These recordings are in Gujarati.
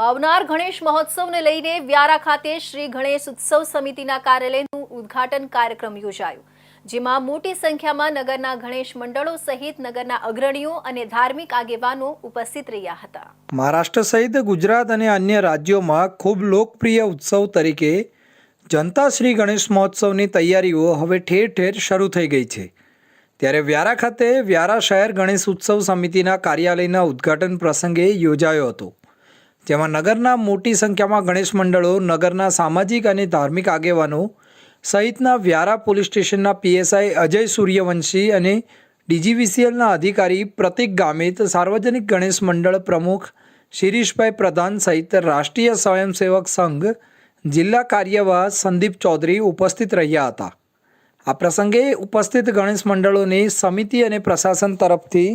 આવનાર ગણેશ મહોત્સવને લઈને વ્યારા ખાતે શ્રી ગણેશ ઉત્સવ સમિતિના કાર્યાલયનું ઉદ્ઘાટન કાર્યક્રમ યોજાયો, જેમાં મોટી સંખ્યામાં નગરના ગણેશ મંડળો સહિત નગરના અગ્રણીઓ અને ધાર્મિક આગેવાનો ઉપસ્થિત રહ્યા હતા. મહારાષ્ટ્ર સહિત ગુજરાત અને અન્ય રાજ્યોમાં ખૂબ લોકપ્રિય ઉત્સવ તરીકે જનતા શ્રી ગણેશ મહોત્સવની તૈયારીઓ હવે ઠેર ઠેર શરૂ થઈ ગઈ છે. ત્યારે વ્યારા ખાતે વ્યારા શહેર ગણેશ ઉત્સવ સમિતિના કાર્યાલયના ઉદ્ઘાટન પ્રસંગે યોજાયો હતો. જેમાં નગરના મોટી સંખ્યામાં ગણેશ મંડળો, નગરના સામાજિક અને ધાર્મિક આગેવાનો સહિતના વ્યારા પોલીસ સ્ટેશનના પીએસઆઈ અજય સૂર્યવંશી અને ડીજીવીસીએલના અધિકારી પ્રતિક ગામિત, સાર્વજનિક ગણેશ મંડળ પ્રમુખ શિરીષભાઈ પ્રધાન સહિત રાષ્ટ્રીય સ્વયંસેવક સંઘ જિલ્લા કાર્યવાહ સંદીપ ચૌધરી ઉપસ્થિત રહ્યા હતા. આ પ્રસંગે ઉપસ્થિત ગણેશ મંડળોની સમિતિ અને પ્રશાસન તરફથી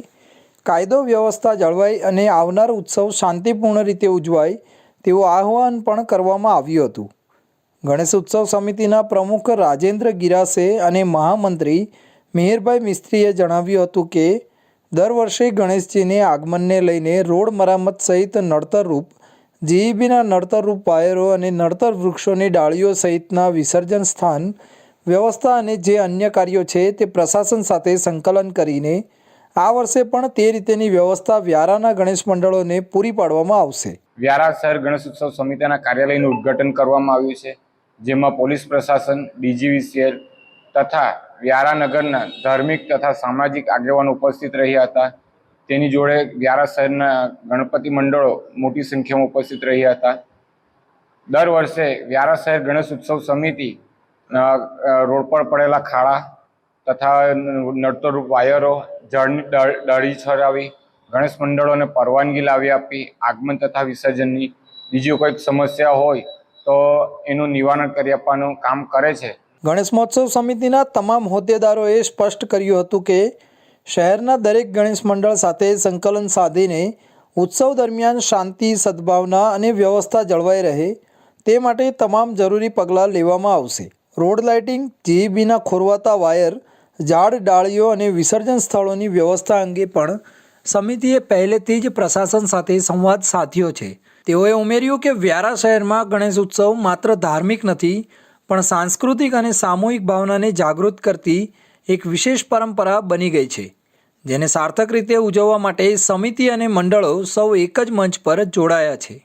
કાયદો, વ્યવસ્થા જળવાઈ અને આવનાર ઉત્સવ શાંતિપૂર્ણ રીતે ઉજવાય તેવું આહ્વાન પણ કરવામાં આવ્યું હતું. ગણેશ ઉત્સવ સમિતિના પ્રમુખ રાજેન્દ્ર ગિરાસે અને મહામંત્રી મિહિરભાઈ મિસ્ત્રીએ જણાવ્યું હતું કે, દર વર્ષે ગણેશજીને આગમનને લઈને રોડ મરામત સહિત નડતરરૂપ જીઈબીના નડતરરૂપ વાયરો અને નડતર વૃક્ષોની ડાળીઓ સહિતના વિસર્જન સ્થાન વ્યવસ્થા અને જે અન્ય કાર્યો છે તે પ્રશાસન સાથે સંકલન કરીને આ વર્ષે પણ તે રીતેની વ્યવસ્થા વ્યારાના ગણેશ મંડળોને પૂરી પાડવામાં આવશે. વ્યારા શહેર ગણેશ ઉત્સવ સમિતિના કાર્યાલયનું ઉદ્ઘાટન કરવામાં આવ્યું છે, જેમાં પોલીસ પ્રશાસન ડીજીવીસીએલ તથા વ્યારા નગરના ધાર્મિક તથા સામાજિક આગેવાનો ઉપસ્થિત રહ્યા હતા. તેની જોડે વ્યારા શહેરના ગણપતિ મંડળો મોટી સંખ્યામાં ઉપસ્થિત રહ્યા હતા. દર વર્ષે વ્યારા શહેર ગણેશ ઉત્સવ સમિતિ રોડ પર પડેલા ખાડા તથા નડતરરૂપ વાયરો જળની ડાળી છરાવી, ગણેશ મંડળોને પરવાનગી લાવી આપી, આગમન તથા વિસર્જનની બીજી કોઈક સમસ્યા હોય તો એનું નિવારણ કરી આપવાનું કામ કરે છે. ગણેશ મહોત્સવ સમિતિના તમામ હોદ્દેદારોએ સ્પષ્ટ કર્યું હતું કે શહેરના દરેક ગણેશ મંડળ સાથે સંકલન સાધીને ઉત્સવ દરમિયાન શાંતિ, સદભાવના અને વ્યવસ્થા જળવાઈ રહે તે માટે તમામ જરૂરી પગલાં લેવામાં આવશે. રોડ લાઇટિંગ, જીઈબીના ખોરવાતા વાયર ઝાડ, ડાળીઓ અને વિસર્જન સ્થળોની વ્યવસ્થા અંગે પણ સમિતિએ પહેલેથી જ પ્રશાસન સાથે સંવાદ સાધ્યો છે. તેઓએ ઉમેર્યું કે વ્યારા શહેરમાં ગણેશ ઉત્સવ માત્ર ધાર્મિક નથી, પણ સાંસ્કૃતિક અને સામૂહિક ભાવનાને જાગૃત કરતી એક વિશેષ પરંપરા બની ગઈ છે, જેને સાર્થક રીતે ઉજવવા માટે સમિતિ અને મંડળો સૌ એક જ મંચ પર જોડાયા છે.